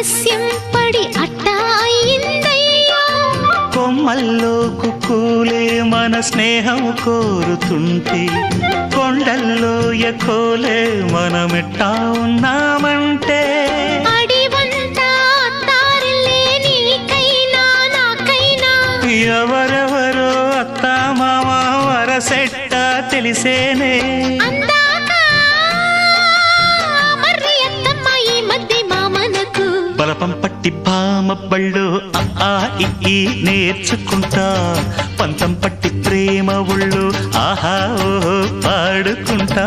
పరవశ్యంపడి అట్టాయిందయ్యా. కొమ్మల్లోకు కుక్కులే మన స్నేహం కోరుతుంటే కొండల్లో ఎకోలే మనమెట్టా ఉన్నామంటే. ఎవరెవరో అత్త మామ వరసెట్ట తెలిసేనే. పరపం పట్టి పామ ఆ ఇ, ఈ నేర్చుకుంటా. పంతం పట్టి ప్రేమ ఒళ్ళు ఆహా ఓహో పాడుకుంటా.